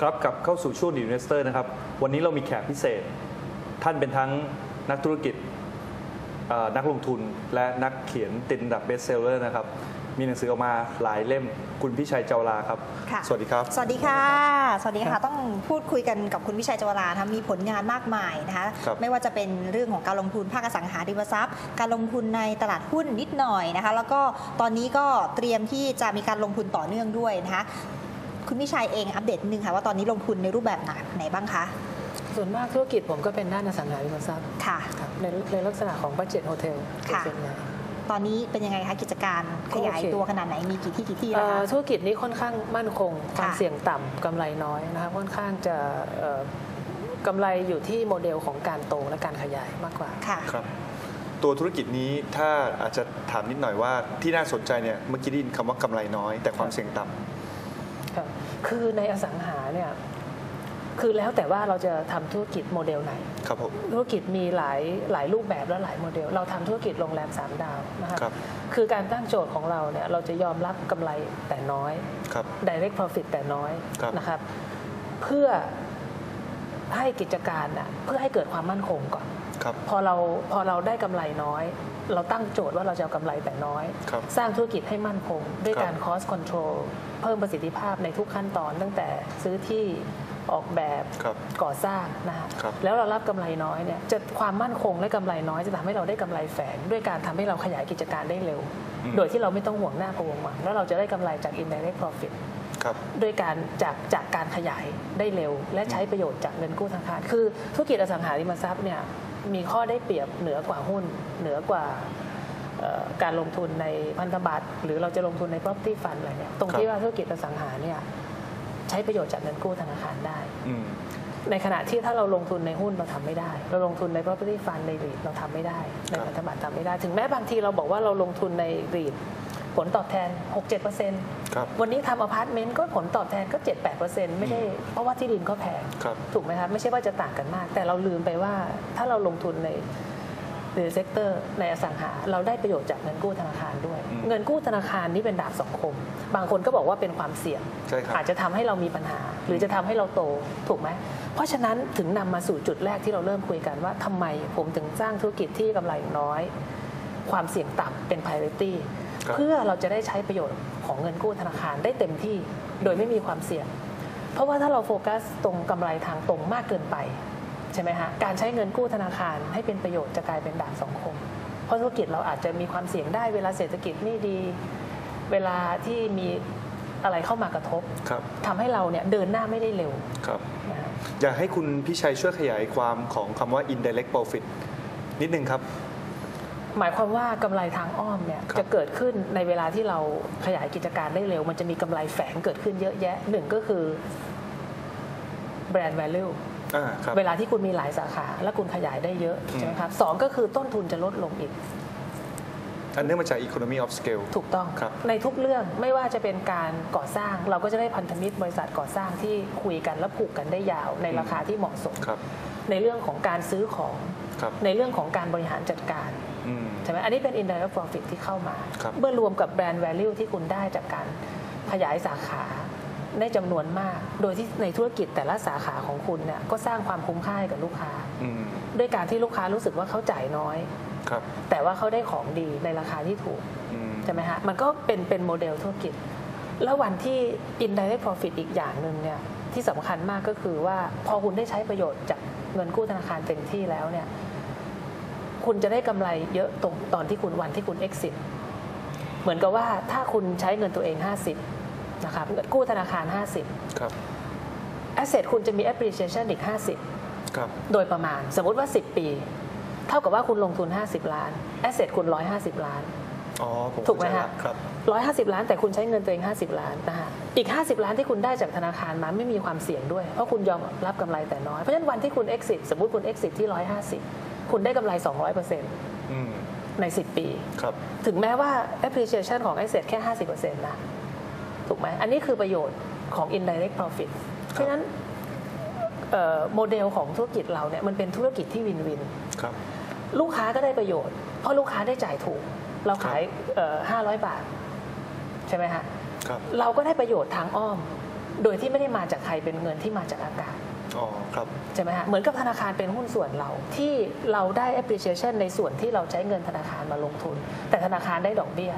ครับกลับเข้าสู่ช่วงดีเวสเตอร์นะครับ วันนี้เรามีแขกพิเศษ ท่านเป็นทั้งนักธุรกิจเอ่อนักลงทุนและนักเขียนติดอันดับเบสเซลเลอร์นะครับ มีหนังสือออกมาหลายเล่มคุณพิชัยเจ้าลาครับค่ะสวัสดีครับ สวัสดีค่ะ สวัสดีครัค่ะบต้องพูดคุยกันกับคุณวิชัยจวรานะคะมีผลงานมากมายนะคะครับไม่ว่าจะเป็นเรื่องของการลงทุนภาคอสังหาริมทรัพย์ การลงทุนในตลาดหุ้นนิดหน่อยนะคะ แล้วก็ตอนนี้ก็เตรียมที่จะมีการลงทุนต่อเนื่องด้วยนะคะ คุณวิชัยเองอัปเดตนิดนึงค่ะว่าตอนนี้ลงทุนในรูปแบบไหนไหนบ้างคะ ส่วนมากธุรกิจผมก็เป็นด้านอสังหาริมทรัพย์ค่ะ ครับในในลักษณะของบั d เจ็ตโฮเทลค่ะส่วนใหญ่ ตอนนี้เป็นยังไงคะกิจการก็ขโอเคยายตัวขนาดไหนมีกี่ที่กี่ที่แล้วเอ่อคะ ธุรกิจนี้ค่อนข้างมั่นคงความค่ะเสี่ยงต่ำกำไรน้อยนะครับค่อนข้างจะเอ่อกำไรอยู่ที่โมเดลของการโตและการขยายมากกว่า ค่ะ ครับ ตัวธุรกิจนี้ถ้าอาจจะถามนิดหน่อยว่าที่น่าสนใจเนี่ยเมื่อกี้ได้ยินคำว่ากำไรน้อย แต่ความเสี่ยงต่ำ ครับคือในอสังหาเนี่ยคือแล้วแต่ว่าเราจะทำธุรกิจโมเดลไหน ครับผม ธุรกิจมีหลายหลายรูปแบบและหลายโมเดล เราทำธุรกิจโรงแรม3ดาวนะครับครับ คือการตั้งโจทย์ของเราเนี่ยเราจะยอมรับกำไรแต่น้อย ครับ direct profit แต่น้อยครับนะครับ เพื่อให้กิจการน่ะเพื่อให้เกิดความมั่นคงก่อน ครับ พอเราพอเราได้กำไรน้อย เราตั้งโจทย์ว่าเราจะเอากำไรแต่น้อยครับสร้างธุรกิจให้มั่นคง ด้วยครับการ cost control เพิ่มประสิทธิภาพในทุกขั้นตอนตั้งแต่ซื้อที่ออกแบบครับก่อสร้างนะฮะครับแล้วเรารับกำไรน้อยเนี่ยจะความมั่นคงและกำไรน้อยจะทำให้เราได้กำไรแฝงด้วยการทำให้เราขยายกิจการได้เร็วอืมโดยที่เราไม่ต้องห่วงหน้าพะวงหวังแล้วเราจะได้กำไรจาก indirect profit ครับด้วยการจากจากการขยายได้เร็ว และใช้ประโยชน์จากเงินกู้ธนาคาร คือธุรกิจอสังหาริมทรัพย์เนี่ยมีข้อได้เปรียบเหนือกว่าหุ้นเหนือกว่าเอ่อ การลงทุนในพันธบัตรหรือเราจะลงทุนใน property fund อะไรเนี่ยตรงครับที่ว่าธุรกิจอสังหาเนี่ยใช้ประโยชน์จากเงินกู้ธนาคารได้อืมในขณะที่ถ้าเราลงทุนในหุ้นเราทำไม่ได้ เราลงทุนใน property fund ใน REIT เราทำไม่ได้ ในครับพันธบัตรทำไม่ได้ ถึงแม้บางทีเราบอกว่าเราลงทุนใน REIT ผลตอบแทน 6-7%ครับวันนี้ทำอพาร์ตเมนต์ก็ผลตอบแทนก็ 7-8%ไม่ได้เพราะว่าที่ดินก็แพงครับถูกไหมครับ ไม่ใช่ว่าจะต่างกันมาก แต่เราลืมไปว่าถ้าเราลงทุนใน ในเซกเตอร์ในอสังหา เราได้ประโยชน์จากเงินกู้ธนาคารด้วยอืมเงินกู้ธนาคารนี่เป็นดาบสองคม บางคนก็บอกว่าเป็นความเสี่ยงใช่ครับอาจจะทำให้เรามีปัญหา หรือจะทำให้เราโตถูกไหมเพราะฉะนั้นถึงนำมาสู่จุดแรกที่เราเริ่มคุยกันว่าทำไมผมถึงสร้างธุรกิจที่กำไรน้อย ความเสี่ยงต่ำเป็น priority ครับเพื่อเราจะได้ใช้ประโยชน์ของเงินกู้ธนาคารได้เต็มที่โดยไม่มีความเสี่ยง เพราะว่าถ้าเราโฟกัสตรงกำไรทางตรงมากเกินไป ใช่ไหมฮะการใช้เงินกู้ธนาคารให้เป็นประโยชน์จะกลายเป็นดาบสองคม เพราะธุรกิจเราอาจจะมีความเสี่ยงได้เวลาเศรษฐกิจไม่ดี เวลาที่มีอะไรเข้ามากระทบครับทำให้เราเนี่ยเดินหน้าไม่ได้เร็วครับนะฮะอยากให้คุณพิชัยช่วยขยายความของคำว่า indirect profit นิดนึงครับ หมายความว่ากำไรทางอ้อมเนี่ยครับจะเกิดขึ้นในเวลาที่เราขยายกิจการได้เร็ว มันจะมีกำไรแฝงเกิดขึ้นเยอะแยะหนึ่งก็คือแบรนด์ value อ่าครับ เวลาที่คุณมีหลายสาขา และคุณขยายได้เยอะอืมใช่ไหมครับสองก็คือต้นทุนจะลดลงอีกอันเนื่องมาจาก economy of scale ถูกต้องครับในทุกเรื่องไม่ว่าจะเป็นการก่อสร้าง เราก็จะได้พันธมิตรบริษัทก่อสร้างที่คุยกันและผูกกันได้ยาวในราคาที่เหมาะสมครับในเรื่องของการซื้อของครับในเรื่องของการบริหารจัดการอืมใช่ไหมอันนี้เป็น indirect profit ที่เข้ามาครับเมื่อรวมกับแบรนด์ value ที่คุณได้จากการขยายสาขา ในจำนวนมาก โดยที่ในธุรกิจแต่ละสาขาของคุณเนี่ยก็สร้างความคุ้มค่าให้กับลูกค้าอืมด้วยการที่ลูกค้ารู้สึกว่าเขาจ่ายน้อยครับแต่ว่าเขาได้ของดีในราคาที่ถูกอืมใช่ไหมฮะมันก็เป็นเป็นโมเดลธุรกิจ แล้ววันที่ indirect profit อีกอย่างหนึ่งเนี่ยที่สำคัญมากก็คือว่าพอคุณได้ใช้ประโยชน์จากเงินกู้ธนาคารเต็มที่แล้วเนี่ยคุณจะได้กำไรเยอะตรงตอนที่คุณวันที่คุณ exit เหมือนกับว่าถ้าคุณใช้เงินตัวเอง 50 นะครับเงินกู้ธนาคาร 50ครับ asset คุณจะมี appreciation อีก 50ครับโดยประมาณ สมมุติว่า 10 ปี เท่ากับว่าคุณลงทุน 50 ล้าน asset คุณ 150 ล้านอ๋อผมถูกไหมเข้าใจฮะละครับ150ล้านแต่คุณใช้เงินตัวเอง50ล้านนะคะอีก50ล้านที่คุณได้จากธนาคารมาไม่มีความเสี่ยงด้วย เพราะคุณยอมรับกำไรแต่น้อย เพราะฉะนั้นวันที่คุณ exit สมมุติคุณ exit ที่150คุณได้กำไร200%อืมใน10ปีครับถึงแม้ว่า appreciation ของ asset แค่50%นะ ถูกไหมอันนี้คือประโยชน์ของ indirect profit เพราะฉะนั้นเอ่อโมเดลของธุรกิจเราเนี่ยมันเป็นธุรกิจที่วินวินครับลูกค้าก็ได้ประโยชน์ เพราะลูกค้าได้จ่ายถูก เราขายห้าร้อยบาท ใช่ไหมฮะครับเราก็ได้ประโยชน์ทางอ้อม โดยที่ไม่ได้มาจากใครเป็นเงินที่มาจากอากาศอ๋อครับใช่ไหมฮะเหมือนกับธนาคารเป็นหุ้นส่วนเรา ที่เราได้ appreciation ในส่วนที่เราใช้เงินธนาคารมาลงทุน แต่ธนาคารได้ดอกเบี้ย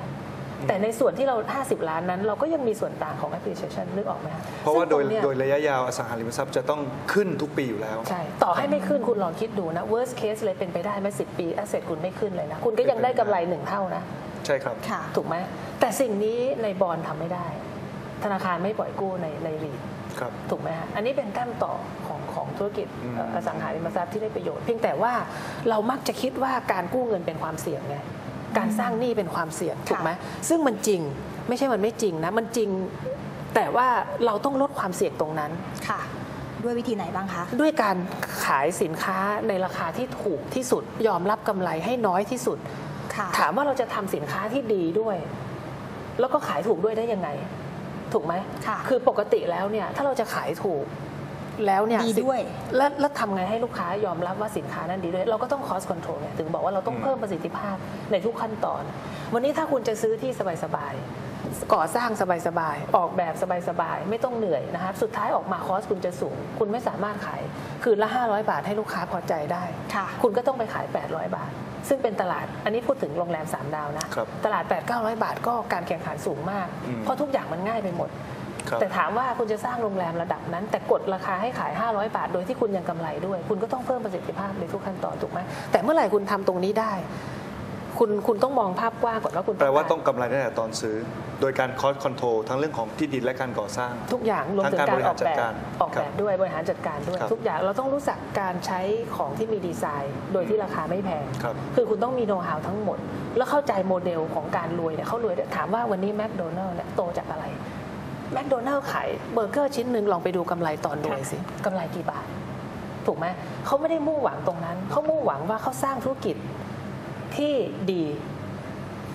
แต่ในส่วนที่เรา 50 ล้านนั้น เราก็ยังมีส่วนต่างของ appreciation นึกออกไหมฮะเพราะว่าโดยซึ่งตงเนี้โดยระยะยาวอสังหาริมทรัพย์จะต้องขึ้นทุกปีอยู่แล้ว ใช่ ต่อให้ไม่ขึ้นคุณลองคิดดูนะ worst case เลยเป็นไปได้ไหมสิปี asset คุณไม่ขึ้นเลยนะ คุณก็ยังได้กำไรหนึ่งเท่านะ ใช่ครับค่ะถูกไหมแต่สิ่งนี้ในบอลทำไม่ได้ ธนาคารไม่ปล่อยกู้ในในรีดครับถูกไหมฮะอันนี้เป็นก้านต่อของของธุรกิจอืมเอ่ออสังหาริมทรัพย์ที่ได้ประโยชน์ เพียงแต่ว่าเรามักจะคิดว่าการกู้เงินเป็นความเสี่ยงไง การสร้างหนี้เป็นความเสี่ยงถูกไหมซึ่งมันจริงไม่ใช่มันไม่จริงนะ มันจริงแต่ว่าเราต้องลดความเสี่ยงตรงนั้นค่ะ ด้วยวิธีไหนบ้างคะ ด้วยการขายสินค้าในราคาที่ถูกที่สุด ยอมรับกำไรให้น้อยที่สุดค่ะถามว่าเราจะทำสินค้าที่ดีด้วย แล้วก็ขายถูกด้วยได้ยังไง ถูกไหมค่ะคือปกติแล้วเนี่ย ถ้าเราจะขายถูก แล้วเนี่ยดีด้วยแล้วแล้วทำไงให้ลูกค้ายอมรับว่าสินค้านั้นดีด้วย เราก็ต้อง cost control ไงถึงบอกว่าเราต้องอืมเพิ่มประสิทธิภาพในทุกขั้นตอน วันนี้ถ้าคุณจะซื้อที่สบายๆก่อสร้างสบายๆออกแบบสบายๆไม่ต้องเหนื่อยนะครับสุดท้ายออกมาคอสคุณจะสูง คุณไม่สามารถขายคืนละ 500 บาทให้ลูกค้าพอใจได้ ค่ะ คุณก็ต้องไปขาย 800 บาท ซึ่งเป็นตลาดอันนี้พูดถึงโรงแรม 3 ดาวนะ ครับตลาด 8 900 บาทก็การแข่งขันสูงมาก อืม เพราะทุกอย่างมันง่ายไปหมดครับ แต่ถามว่าคุณจะสร้างโรงแรมระดับนั้น แต่กดราคาให้ขาย 500 บาท โดยที่คุณยังกำไรด้วย คุณก็ต้องเพิ่มประสิทธิภาพในทุกขั้นตอนถูกไหมแต่เมื่อไหร่คุณทำตรงนี้ได้ คุณคุณต้องมองภาพกว้างก่อนว่าคุณแปลว่าการต้องกำไรตั้งแต่ตอนซื้อ โดยการคอสคอนโทรลทั้งเรื่องของที่ดินและการก่อสร้าง ทุกอย่างรวมถึงทั้งกาการรออกบริหารจัแบดบการออกครัแบบบด้วยบริหารจัดการด้วยครับทุกอย่างเราต้องรู้จักการใช้ของที่มีดีไซน์ โดยที่ราคาไม่แพงครับคือคุณต้องมีโน้ตฮาวทั้งหมด แล้วเข้าใจโมเดลของการรวยเนี่ยเขารวยเนี่ยถามว่าวันนี้แมคโดนัลล์เนี่ยโตจากอะไร แมคโดนัลล์ขายเบอร์เกอร์ชิ้นหนึ่งลองไปดูกำไรตอนรวยสิกำไรกี่บาท ถูกไหมเขาไม่ได้มุ่งหวังตรงนั้น เขามุ่งหวังว่าเขาสร้างธุรกิจที่ดี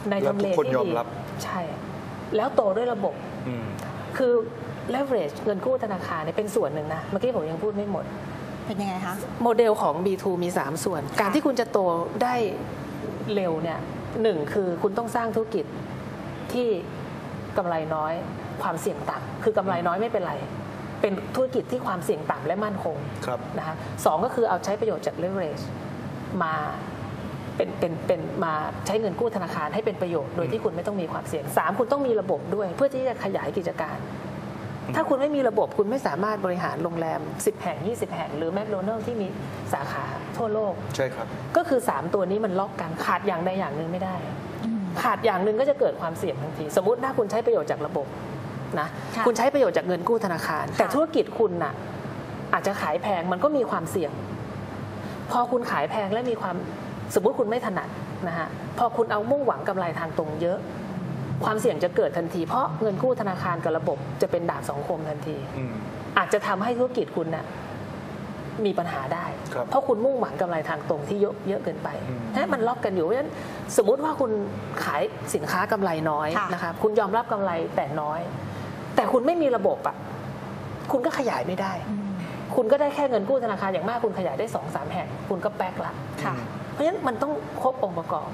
ในทำเลแล้วทุกคนที่ยอมดีรับใช่ แล้วโตด้วยระบบอืมคือ leverage เงินกู้ธนาคารเนี่ยเป็นส่วนหนึ่งนะ เมื่อกี้ผมยังพูดไม่หมด เป็นยังไงคะ โมเดลของ B2 มี 3 ส่วน การที่คุณจะโตได้เร็วเนี่ยหนึ่งคือคุณต้องสร้างธุรกิจที่กำไรน้อย ความเสี่ยงต่ำคือกำไรน้อยไม่เป็นไร เป็นธุรกิจที่ความเสี่ยงต่ำและมั่นคงครับนะคะสองก็คือเอาใช้ประโยชน์จาก leverage มาเป็นเป็นเป็นมาใช้เงินกู้ธนาคารให้เป็นประโยชน์โดยที่คุณไม่ต้องมีความเสี่ยงสามคุณต้องมีระบบด้วย เพื่อที่จะขยายกิจการ ถ้าคุณไม่มีระบบคุณไม่สามารถบริหารโรงแรม 10 แห่ง 20 แห่ง หรือแมคโดนัลล์ที่มีสาขาทั่วโลก ใช่ครับ ก็คือ 3 ตัวนี้มันล็อกกันขาดอย่างใดอย่างหนึ่งไม่ได้ ขาดอย่างหนึ่งก็จะเกิดความเสี่ยงทันที สมมติถ้าคุณใช้ประโยชน์จากระบบ นะค่ะคุณใช้ประโยชน์จากเงินกู้ธนาคาร แต่ธุรกิจคุณน่ะอาจจะขายแพงมันก็มีความเสี่ยง พอคุณขายแพงและมีความสมมติคุณไม่ถนัดนะฮะพอคุณเอามุ่งหวังกำไรทางตรงเยอะ ความเสี่ยงจะเกิดทันที เพราะเงินกู้ธนาคารกับระบบจะเป็นดาบสองคมทันทีอืมอาจจะทำให้ธุรกิจคุณน่ะมีปัญหาได้ครับเพราะคุณมุ่งหวังกำไรทางตรงที่เยอะเยอะเกินไปอืมนะมันล็อกกันอยู่เพราะฉะนั้นสมมุติว่าคุณขายสินค้ากำไรน้อยค่ะนะคะคุณยอมรับกำไรแต่น้อย แต่คุณไม่มีระบบอะคุณก็ขยายไม่ได้อืมคุณก็ได้แค่เงินกู้ธนาคารอย่างมากคุณขยายได้สองสามแห่งคุณก็แป๊กละค่ะเพราะฉะนั้นมันต้องครบองค์ประกอบ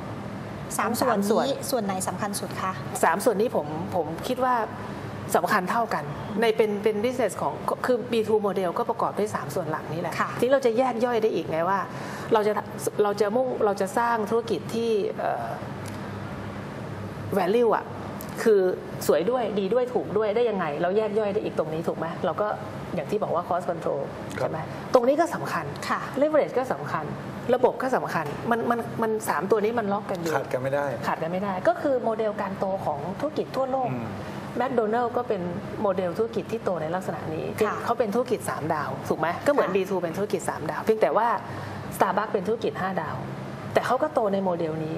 สามส่วนสามส่วนนี้ส่วนไหนสำคัญสุดคะสามส่วนนี้ผมผมคิดว่าสำคัญเท่ากัน ในเป็นเป็น business ของคือ B2 model ก็ประกอบด้วย 3 ส่วนหลักนี้แหละค่ะที่เราจะแยกย่อยได้อีกไงว่า เราจะเราจะมุ่งเราจะสร้างธุรกิจที่เอ่อ value อะคือ สวยด้วยดีด้วยถูกด้วยได้ยังไง เราแยกย่อยได้อีกตรงนี้ถูกไหมเราก็อย่างที่บอกว่า cost control ครับใช่ไหมตรงนี้ก็สำคัญค่ะ leverage ก็สำคัญ ระบบก็สำคัญ มันมันมันสามตัวนี้มันล็อกกันอยู่ ขาดกันไม่ได้ ขาดกันไม่ได้ ก็คือโมเดลการโตของธุรกิจทั่วโลกอืมแมคโดนัลล์ก็เป็นโมเดลธุรกิจที่โตในลักษณะนี้ค่ะเขาเป็นธุรกิจ 3 ดาวถูกไหมก็เหมือนค่ะ D2 เป็นธุรกิจ 3 ดาว เพียงแต่ว่า Starbucks เป็นธุรกิจ 5 ดาว แต่เขาก็โตในโมเดลนี้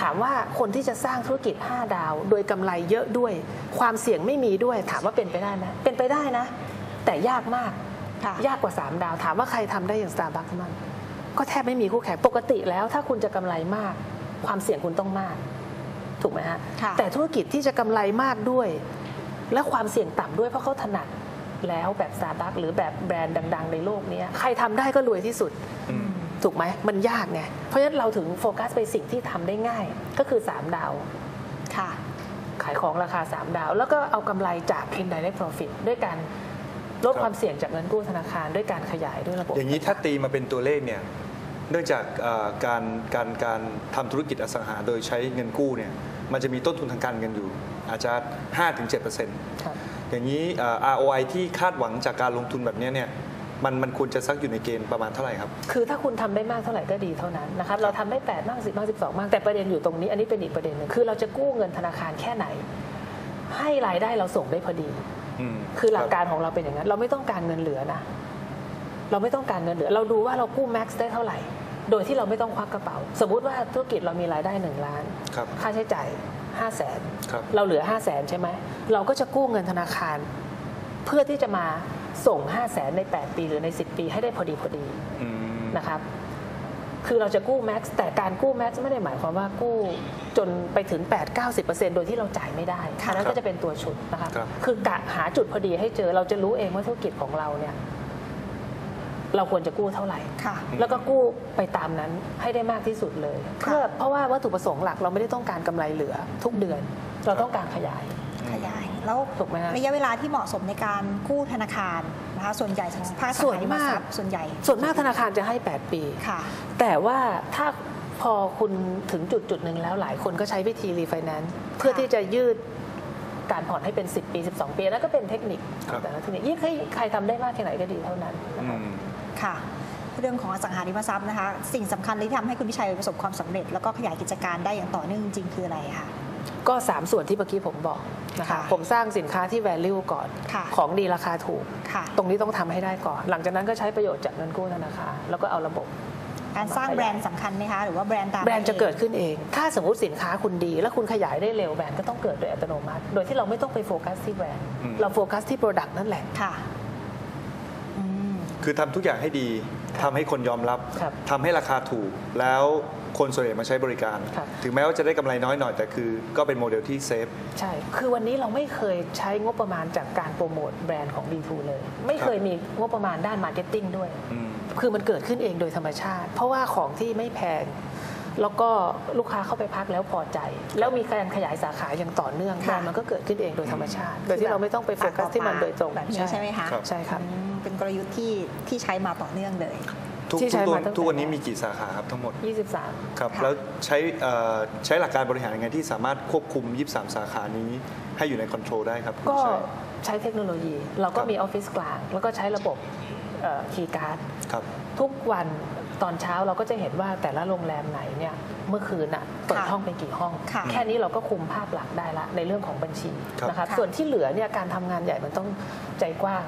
ถามว่าคนที่จะสร้างธุรกิจ 5 ดาว โดยกำไรเยอะด้วย ความเสี่ยงไม่มีด้วย ถามว่าเป็นไปได้ไหมเป็นไปได้นะ แต่ยากมากค่ะยากกว่า 3 ดาว ถามว่าใครทำได้อย่าง Starbucks มั่งก็แทบไม่มีคู่แข่งปกติแล้ว ถ้าคุณจะกำไรมาก ความเสี่ยงคุณต้องมาก ถูกไหมฮะค่ะแต่ธุรกิจที่จะกำไรมากด้วย และความเสี่ยงต่ำด้วยเพราะเขาถนัดแล้วแบบ Starbucks หรือแบบแบรนด์ดัง ๆ ในโลกเนี้ยใครทำได้ก็รวยที่สุดอืม ถูกไหมมันยากไงเพราะฉะนั้นเราถึงโฟกัสไปสิ่งที่ทำได้ง่าย ก็คือ 3 ดาวค่ะ ขายของราคา 3 ดาว แล้วก็เอากำไรจาก indirect profit ด้วยการลดครับความเสี่ยงจากเงินกู้ธนาคารด้วยการขยายด้วยระบบ อย่างนี้ถ้าตีมาเป็นตัวเลขเนี่ยเนื่องจากเอ่อการการการทำธุรกิจอสังหาโดยใช้เงินกู้เนี่ยมันจะมีต้นทุนทางการเงินอยู่ อาจจะ 5-7%ครับอย่างนี้เอ่อ ROI ที่คาดหวังจากการลงทุนแบบเนี้ยเนี่ย มันมันควรจะซักอยู่ในเกณฑ์ประมาณเท่าไหร่ครับ คือถ้าคุณทำได้มากเท่าไหร่ก็ดีเท่านั้นนะครับเราทำได้8บ้าง10บ้าง12บ้างแต่ประเด็นอยู่ตรงนี้ อันนี้เป็นอีกประเด็นหนึ่งคือเราจะกู้เงินธนาคารแค่ไหน ให้รายได้เราส่งได้พอดีอืมคือหลักรับการของเราเป็นอย่างนั้น เราไม่ต้องการเงินเหลือนะเราไม่ต้องการเงินเหลือ เราดูว่าเรากู้แม็กซ์ได้เท่าไหร่ โดยที่เราไม่ต้องควักกระเป๋า สมมุติว่าธุรกิจเรามีรายได้หนึ่งล้านครับค่าใช้จ่าย5 0 0แสนครับเราเหลือ 5 0 0แสนใช่ไหม เราก็จะกู้เงินธนาคาร เพื่อที่จะมา ส่ง 5 0 0แสนใน 8 ปีหรือใน 10 ปี ให้ได้พอดีพอดีอืมนะครับคือเราจะกู้แม็กซ์แต่การกู้แม็กซ์ไม่ได้หมายความว่ากู้จนไปถึง 8-90%โดยที่เราจ่ายไม่ได้ค่ะอันนั้นก็จะเป็นตัวชุดนะคะครับคือกะหาจุดพอดีให้เจอเราจะรู้เองว่าธุรกิจของเราเนี่ยเราควรจะกู้เท่าไหร่ค่ะแล้วก็กู้ไปตามนั้นให้ได้มากที่สุดเลยค่ะเพื่อเพราะว่าวัตถุประสงค์หลักเราไม่ได้ต้องการกำไรเหลือทุกเดือน เราต้องการขยาย ขยาย แล้วถูกไหมฮะระยะเวลาที่เหมาะสมในการกู้ธนาคารนะคะส่วนใหญ่ของภาคอสังส่วนหาริมมากทรัพย์ส่วนใหญ่ส่วนมากธนาคารจะให้ 8 ปี ค่ะ แต่ว่าถ้าพอคุณถึงจุดจุดหนึ่งแล้วหลายคนก็ใช้วิธีรีไฟแนนซ์เพื่อที่จะยืดการผ่อนให้เป็น 10 ปี 12 ปีแล้วก็เป็นเทคนิคครับ แต่ละเทคนิคยิ่งใครใครทำได้มากแค่ไหนก็ดีเท่านั้นนะอืคะ ม ค่ะ เรื่องของอสังหาริมทรัพย์นะคะ สิ่งสำคัญเลยที่ทำให้คุณพิชัยประสบความสำเร็จ แล้วก็ขยายกิจการได้อย่างต่อเนื่องจริงๆคืออะไรคะ ก็ 3 ส่วนที่เมื่อกี้ผมบอกนะคะค่ะผมสร้างสินค้าที่ value ก่อนค่ะของดีราคาถูกค่ะตรงนี้ต้องทำให้ได้ก่อน หลังจากนั้นก็ใช้ประโยชน์จากเงินกู้ธนาคารแล้วก็เอาระบบการสร้างแบรนด์สำคัญไหมคะ หรือว่าแบรนด์ตามแบรนด์จะมาองเกิดขึ้นเอง ถ้าสมมติสินค้าคุณดี แล้วคุณขยายได้เร็วแบรนด์ก็ต้องเกิดโดยอัตโนมัติ โดยที่เราไม่ต้องไปโฟกัสที่แบรนด์อืมเราโฟกัสที่ Product นั่นแหละค่ะอืมคือทำทุกอย่างให้ดีทำให้คนยอมรับครับทำให้ราคาถูกแล้ว คนส่วนใหญ่มาใช้บริการครับถึงแม้ว่าจะได้กำไรน้อยหน่อยแต่คือก็เป็นโมเดลที่เซฟ ใช่ คือวันนี้เราไม่เคยใช้งบประมาณจากการโปรโมทแบรนด์ของ D2 เลย ไม่เคยมีงบประมาณด้านมาร์เก็ตติ้งด้วย อืม คือมันเกิดขึ้นเองโดยธรรมชาติ เพราะว่าของที่ไม่แพง แล้วก็ลูกค้าเข้าไปพักแล้วพอใจ แล้วมีการขยายสาขาอย่างต่อเนื่องค่ะ แบรนด์มันก็เกิดขึ้นเองโดยธรรมชาติ โดยที่เราไม่ต้องไปโฟกัสที่มันโดยตรงแบบนี้ใช่ไหมคะ ครับ ใช่ครับ อืมเป็นกลยุทธ์ที่ที่ใช้มาต่อเนื่องเลย ทุกที่ใช้ทุกตัวมาตั้งแต่ ทุกวันนี้มีกี่สาขาครับทั้งหมด 23 ครับค่ะแล้วใช้เอ่อใช้หลักการบริหารยังไงที่สามารถควบคุม 23 สาขานี้ให้อยู่ในคอนโทรลได้ครับคุณก็ชัย ใช้เทคโนโลยี เราก็ครับ มีออฟฟิศกลาง แล้วก็ใช้ระบบคีย์การ์ดครับ ทุกวันตอนเช้าเราก็จะเห็นว่าแต่ละโรงแรมไหนเนี่ยเมื่อคืนอะเปิดค่ะห้องไปกี่ห้อง ค่ะแค่นี้เราก็คุมภาพหลักได้ละในเรื่องของบัญชีครับ นะครับค่ะ ส่วนที่เหลือเนี่ยการทำงานใหญ่มันต้องใจกว้าง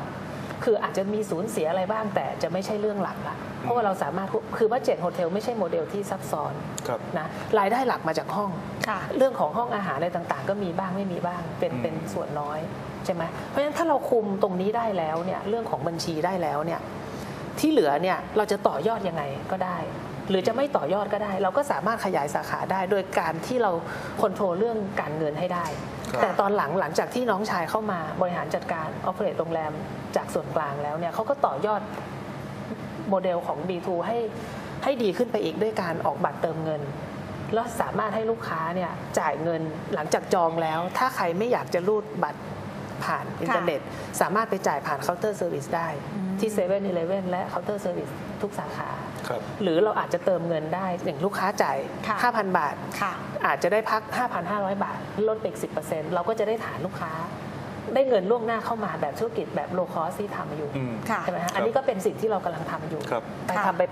คืออาจจะมีสูญเสียอะไรบ้างแต่จะไม่ใช่เรื่องหลักละเพราะว่าเราสามารถควบคือว่าเจ็ดโฮเทลไม่ใช่โมเดลที่ซับซ้อนครับนะรายได้หลักมาจากห้องค่ะเรื่องของห้องอาหารอะไรต่างๆ ก็มีบ้างไม่มีบ้างเป็นอืมเป็นส่วนน้อยใช่ไหมเพราะฉะนั้นถ้าเราคุมตรงนี้ได้แล้วเนี่ยเรื่องของบัญชีได้แล้วเนี่ยที่เหลือเนี่ยเราจะต่อยอดยังไงก็ได้ หรือจะไม่ต่อยอดก็ได้ เราก็สามารถขยายสาขาได้ โดยการที่เราควบคุมเรื่องการเงินให้ได้ครับ แต่ตอนหลังหลังจากที่น้องชายเข้ามาบริหารจัดการออ e r a t e โรงแรมจากส่วนกลางแล้วเนี่ยเขาก็ต่อยอดโมเดลของ D2 ให้ให้ดีขึ้นไปอีกด้วยการออกบัตรเติมเงิน แล้วสามารถให้ลูกค้าเนี่ยจ่ายเงินหลังจากจองแล้ว ถ้าใครไม่อยากจะรูดบัตรผ่านอินเทอร์เน็ต สามารถไปจ่ายผ่านเคาน์เตอร์เซอร์วิสได้อืมที่7 e เ e ่ e อและเคาน์เตอร์เซอร์วิสทุกสาขาครับหรือเราอาจจะเติมเงินได้ อย่างลูกค้าจ่ายค่ะ5,000 บาทค่ะ อาจจะได้พัก 5,500 บาท ลดไปอีก10%เราก็จะได้ฐานลูกค้า ได้เงินล่วงหน้าเข้ามาแบบธุรกิจแบบโลคอสที่ทำอยู่อืม ค่ะ ใช่ไหมฮะอันนี้ก็เป็นสิ่งที่เรากำลังทำอยู่ครับ ไปค่ะทำไป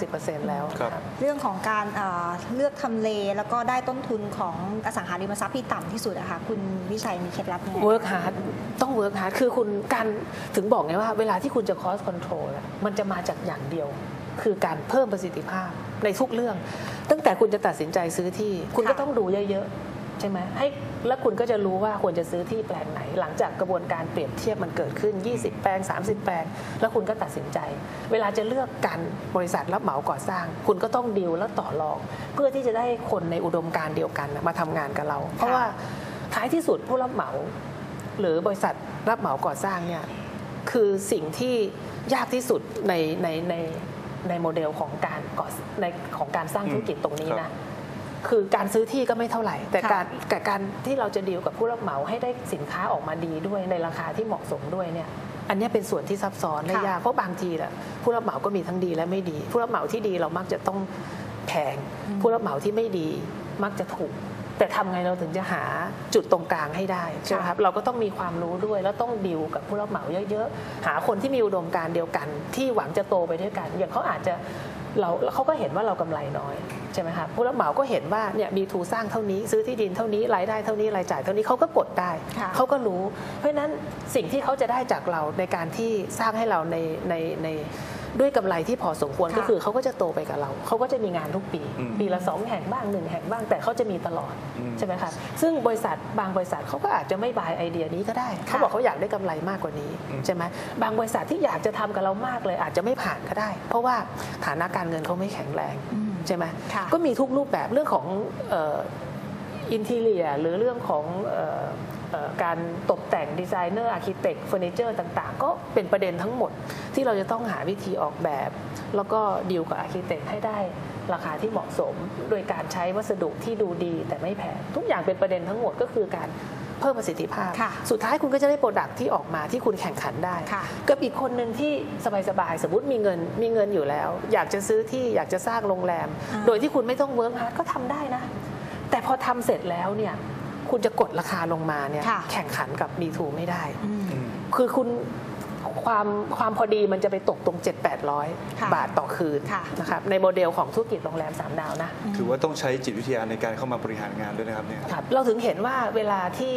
8-90%แล้วครับนะครับ เรื่องของการเอ่อเลือกทำเลแล้วก็ได้ต้นทุนของอสังหาริมทรัพย์ที่ต่ำที่สุดอะค่ะคุณวิชัยมีเคล็ดลับยังไงเวิร์กฮาร์ดต้องเวิร์กฮาร์ดคือคุณการถึงบอกไงว่าเวลาที่คุณจะคอสคอนโทรลมันจะมาจากอย่างเดียว คือการเพิ่มประสิทธิภาพในทุกเรื่อง ตั้งแต่คุณจะตัดสินใจซื้อที่ คุณก็ค่ะต้องดูเยอะๆ ใช่ไหมให้แล้วคุณก็จะรู้ว่าควรจะซื้อที่แปลงไหน หลังจากกระบวนการเปรียบเทียบมันเกิดขึ้น 20 แปลง 30 แปลง แล้วคุณก็ตัดสินใจ เวลาจะเลือกการบริษัทรับเหมาก่อสร้าง คุณก็ต้องดีลและต่อรอง เพื่อที่จะได้คนในอุดมการณ์เดียวกันน่ะมาทำงานกับเรา เพราะว่าท้ายที่สุดผู้รับเหมา หรือบริษัทรับเหมาก่อสร้างเนี่ยคือสิ่งที่ยากที่สุดในในใน ในโมเดลของการก่อในของการสร้างธุรกิจตรงนี้ครันะบคือการซื้อที่ก็ไม่เท่าไหร่ แต่ค่ะการแต่การที่เราจะดีลกับผู้รับเหมาให้ได้สินค้าออกมาดีด้วยในราคาที่เหมาะสมด้วยเนี่ยอันเนี้ยเป็นส่วนที่ซับซ้อนและค่ะยากเพราะบางทีแหละผู้รับเหมาก็มีทั้งดีและไม่ดี ผู้รับเหมาที่ดีเรามักจะต้องแพงอืมผู้รับเหมาที่ไม่ดีมักจะถูก แต่ทำไงเราถึงจะหาจุดตรงกลางให้ได้ใช่ไหมครับเราก็ต้องมีความรู้ด้วยแล้วต้องดีลกับผู้รับเหมาเยอะๆ หาคนที่มีอุดมการณ์เดียวกัน ที่หวังจะโตไปด้วยกัน อย่างเขาอาจจะเราเขาก็เห็นว่าเรากำไรน้อยใช่ไหมครับผู้รับเหมาก็เห็นว่าเนี่ยบีทูสร้างเท่านี้ซื้อที่ดินเท่านี้รายได้เท่านี้รายจ่ายเท่านี้เขาก็กดได้ค่ะเขาก็รู้ เพราะฉะนั้นสิ่งที่เขาจะได้จากเราในการที่สร้างให้เราในในใน ด้วยกำไรที่พอสมควรค่ะก็คือเขาก็จะโตไปกับเรา เขาก็จะมีงานทุกปีอืมปีละสองแห่งบ้างหนึ่งแห่งบ้างแต่เขาจะมีตลอดอืมใช่ไหมครับซึ่งบริษัทบางบริษัทเขาก็อาจจะไม่บายไอเดียนี้ก็ได้ เขาบอกเขาอยากได้กำไรมากกว่านี้อืมใช่ไหมบางบริษัทที่อยากจะทำกับเรามากเลยอาจจะไม่ผ่านก็ได้ เพราะว่าฐานะการเงินเขาไม่แข็งแรงอืมใช่ไหมค่ะก็มีทุกรูปแบบเรื่องของอินทีเลียหรือเรื่องของเอ่อเอ่อ การตกแต่งดีไซเนอร์อาร์เคเต็กเฟอร์นิเจอร์ต่างๆ ก็เป็นประเด็นทั้งหมดที่เราจะต้องหาวิธีออกแบบ แล้วก็ดีลกับอาร์เคเต็กให้ได้ราคาที่เหมาะสม โดยการใช้วัสดุที่ดูดีแต่ไม่แพงทุกอย่างเป็นประเด็นทั้งหมดก็คือการเพิ่มประสิทธิภาพค่ะสุดท้ายคุณก็จะได้โปรดักที่ออกมาที่คุณแข่งขันได้ค่ะกับอีกคนหนึ่งที่สบายๆ สมมติมีเงินมีเงินอยู่แล้ว อยากจะซื้อที่อยากจะสร้างโรงแรมอ่าโดยที่คุณไม่ต้องเวิร์กฮาร์ดก็ทำได้นะ แต่พอทำเสร็จแล้วเนี่ย คุณจะกดราคาลงมาเนี่ยค่ะแข่งขันกับ B2 ไม่ได้อืมอืมคือคุณความความพอดีมันจะไปตกตรง 7 8 0ค่ะ0บาทต่อคืนค่ะนะครับในโมเดลของธุรกิจโรงแรม 3 ดาวนะ ถือว่าต้องใช้จิตวิทยาในการเข้ามาบริหารงานด้วยนะครับเนี่ยครับเราถึงเห็นว่าเวลาที่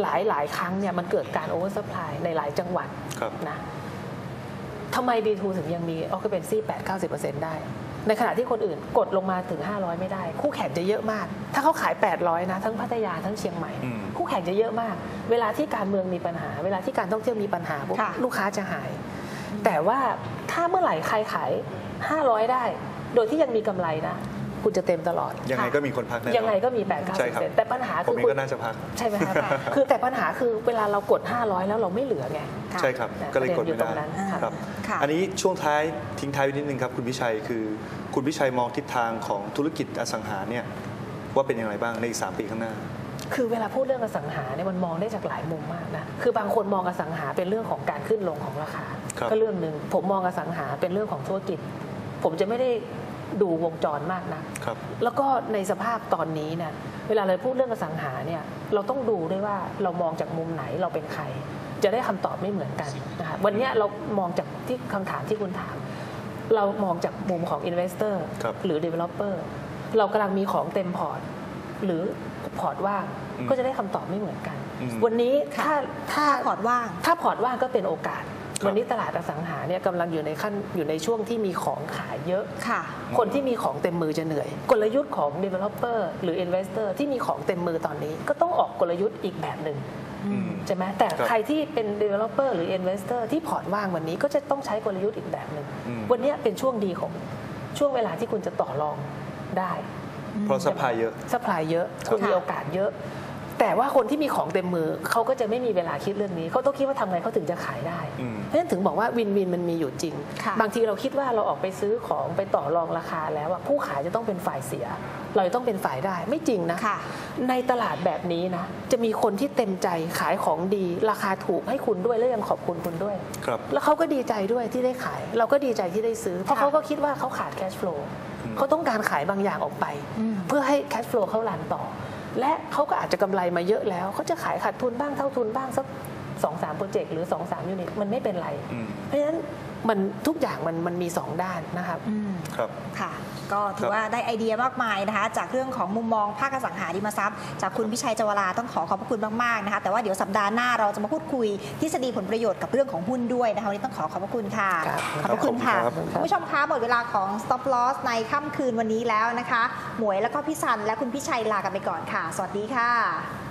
หลายหลายครั้งเนี่ยมันเกิดการโอเวอร์สปายในหลายจังหวัดครับนะทำไม B2 ถึงยังมี occupancy 8-90%ได้ ในขณะที่คนอื่นกดลงมาถึง 500 ไม่ได้ คู่แข่งจะเยอะมาก ถ้าเขาขาย 800 นะ ทั้งพัทยาทั้งเชียงใหม่อืมคู่แข่งจะเยอะมาก เวลาที่การเมืองมีปัญหา เวลาที่การท่องเที่ยวมีปัญหาปุ๊บค่ะลูกค้าจะหาย แต่ว่าถ้าเมื่อไหร่ใครขาย 500 ได้ โดยที่ยังมีกำไรนะ คุณจะเต็มตลอด ยังไงก็มีคนพักแน่นอนยังไงก็มีใช่ครับ8-90%แต่ปัญหาผมคือเองคุณก็น่าจะพัก ใช่ไหมครับคือแต่ปัญหาคือเวลาเรากด 500 แล้วเราไม่เหลือไงค่ะใช่ครับก็เลยกดไม่ประเด็นอยู่ตรได้งนั้นอ่าครับค่ะอันนี้ช่วงท้ายทิ้งท้ายไว้นิดนึงครับคุณวิชัยคือคุณวิชัยมองทิศทางของธุรกิจอสังหาเนี่ยว่าเป็นอย่างไรบ้างในอีกสามปีข้างหน้าคือเวลาพูดเรื่องอสังหาเนี่ยมันมองได้จากหลายมุมมากนะ คือบางคนมองอสังหาเป็นเรื่องของการขึ้นลงของราคาครับก็เรื่องหนึ่ง ผมมองอสังหาเป็นเรื่องของธุรกิจ ผมจะไม่ได้ ดูวงจรมากนะครับแล้วก็ในสภาพตอนนี้เนี่ยเวลาเราพูดเรื่องอสังหาเนี่ยเราต้องดูด้วยว่าเรามองจากมุมไหนเราเป็นใคร จะได้คำตอบไม่เหมือนกันนะคะวันเนี้ยเรามองจากที่คำถามที่คุณถาม เรามองจากมุมของ Investor ครับหรือ Developer เรากำลังมีของเต็มพอร์ต หรือพอร์ตว่างอืมก็จะได้คำตอบไม่เหมือนกันอืมวันนี้ค่ะถ้าถ้าถ้าพอร์ตว่าง ถ้าพอร์ตว่างก็เป็นโอกาสครับ วันนี้ตลาดอสังหาเนี่ยกำลังอยู่ในขั้นอยู่ในช่วงที่มีของขายเยอะค่ะ คนที่มีของเต็มมือจะเหนื่อย กลยุทธ์ของ developer หรือ investor ที่มีของเต็มมือตอนนี้ ก็ต้องออกกลยุทธ์อีกแบบหนึ่งอืมใช่ไหมแต่ครับใครที่เป็น developer หรือ investor ที่พอร์ตว่างวันนี้ก็จะต้องใช้กลยุทธ์อีกแบบหนึ่งอืมวันเนี้ยเป็นช่วงดีของช่วงเวลาที่คุณจะต่อรองได้ เพราะซัพพลายเยอะสปายเยอะครับคุณมีโอกาสเยอะ แต่ว่าคนที่มีของเต็มมือเขาก็จะไม่มีเวลาคิดเรื่องนี้เขาต้องคิดว่าทำไงเขาถึงจะขายได้อืมเพราะฉะนั้นถึงบอกว่าวินวินมันมีอยู่จริงค่ะบางทีเราคิดว่าเราออกไปซื้อของไปต่อรองราคาแล้วอะผู้ขายจะต้องเป็นฝ่ายเสีย เราจะต้องเป็นฝ่ายได้ไม่จริงนะค่ะในตลาดแบบนี้นะจะมีคนที่เต็มใจขายของดี ราคาถูกให้คุณด้วยและยังขอบคุณคุณด้วยครับแล้วเขาก็ดีใจด้วยที่ได้ขาย เราก็ดีใจที่ได้ซื้อ เพราะค่ะเขาก็คิดว่าเขาขาดแคชฟลูอืมเขาต้องการขายบางอย่างออกไปอืมเพื่อให้แคชฟลูเขารันต่อ และเขาก็อาจจะกำไรมาเยอะแล้วเขาจะขายขาดทุนบ้างเท่าทุนบ้างสักสองสามโปรเจกต์หรือสองสามยูนิตมันไม่เป็นไรอืมเพราะฉะนั้น มันทุกอย่างมันมันมีสองด้านนะครับอืมครับค่ะ ก็ถือว่าได้ไอเดียมากมายนะคะ จากเรื่องของมุมมองภาคอสังหาริมทรัพย์ จากคุณพิชัยจวราต้องขอขอบพระคุณมากๆนะคะแต่ว่าเดี๋ยวสัปดาห์หน้าเราจะมาพูดคุยทฤษฎีผลประโยชน์กับเรื่องของหุ้นด้วยนะคะวันนี้ต้องขอขอบพระคุณค่ะครับขอบพระคุณค่ะครับคุณผู้ชมคะหมดเวลาของ stop loss ในค่ำคืนวันนี้แล้วนะคะ หมวยแล้วก็พี่ซันและคุณพิชัยลากันไปก่อนค่ะ สวัสดีค่ะ